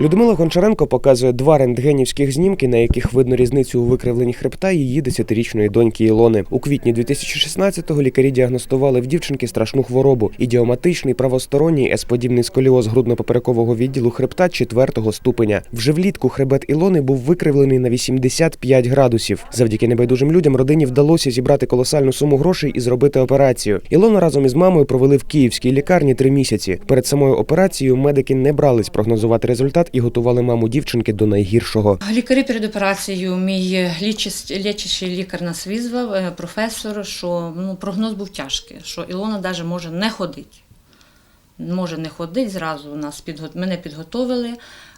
Людмила Гончаренко показує два рентгенівських знімки, на яких видно різницю у викривленні хребта її десятирічної доньки Ілони. У квітні 2016-го лікарі діагностували в дівчинки страшну хворобу ідіоматичний правосторонній есподібний сколіоз грудно-поперекового відділу хребта четвертого ступеня. Вже влітку хребет Ілони був викривлений на 85 градусів. Завдяки небайдужим людям родині вдалося зібрати колосальну суму грошей і зробити операцію. Ілону разом із мамою провели в київській лікарні три місяці. Перед самою операцією медики не брались прогнозувати результат і готували маму дівчинки до найгіршого. Лікарі перед операцією, мій лічащий лікар нас визвав, е, професор, що ну, прогноз був тяжкий, що Ілона навіть може не ходити. Може не ходити, зразу нас підго... мене підготовили.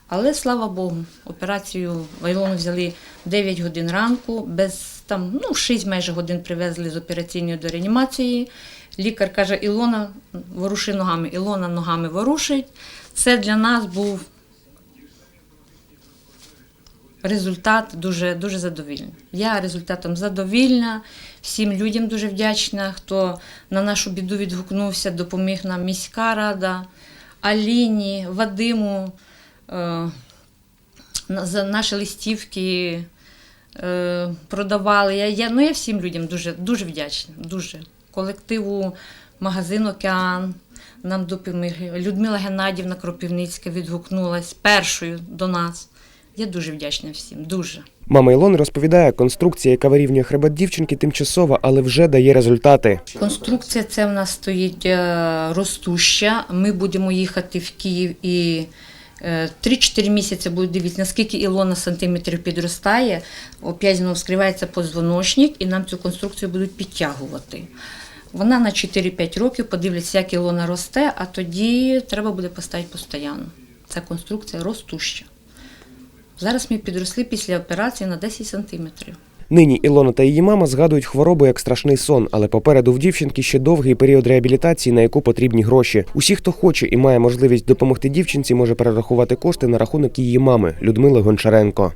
Але слава Богу, операцію в Ілону взяли 9 годин ранку, без там, ну, 6 майже годин привезли з операційної до реанімації. Лікар каже, Ілона, воруши ногами, Ілона ногами ворушить. Це для нас був результат дуже, дуже задовільний. Я результатом задовільна, всім людям дуже вдячна, хто на нашу біду відгукнувся, допоміг нам міська рада, Аліні, Вадиму, е, за наші листівки е, продавали. Я, я, ну, я всім людям дуже, дуже вдячна. Дуже. Колективу магазин Океан нам допоміг. Людмила Геннадівна Кропивницька відгукнулась першою до нас. Я дуже вдячна всім, дуже. Мама Ілони розповідає, конструкція, яка вирівнює хребет дівчинки, тимчасова, але вже дає результати. Конструкція це в нас стоїть е, ростуща. Ми будемо їхати в Київ і е, 3-4 місяці будуть дивитися, наскільки Ілона сантиметрів підростає. Опять знову вскривається позвоночник, і нам цю конструкцію будуть підтягувати. Вона на 4-5 років подивляться, як Ілона росте, а тоді треба буде поставити постійно. Ця конструкція ростуща. Зараз ми підросли після операції на 10 сантиметрів. Нині Ілона та її мама згадують хворобу як страшний сон, але попереду в дівчинки ще довгий період реабілітації, на яку потрібні гроші. Усі, хто хоче і має можливість допомогти дівчинці, може перерахувати кошти на рахунок її мами Людмили Гончаренко.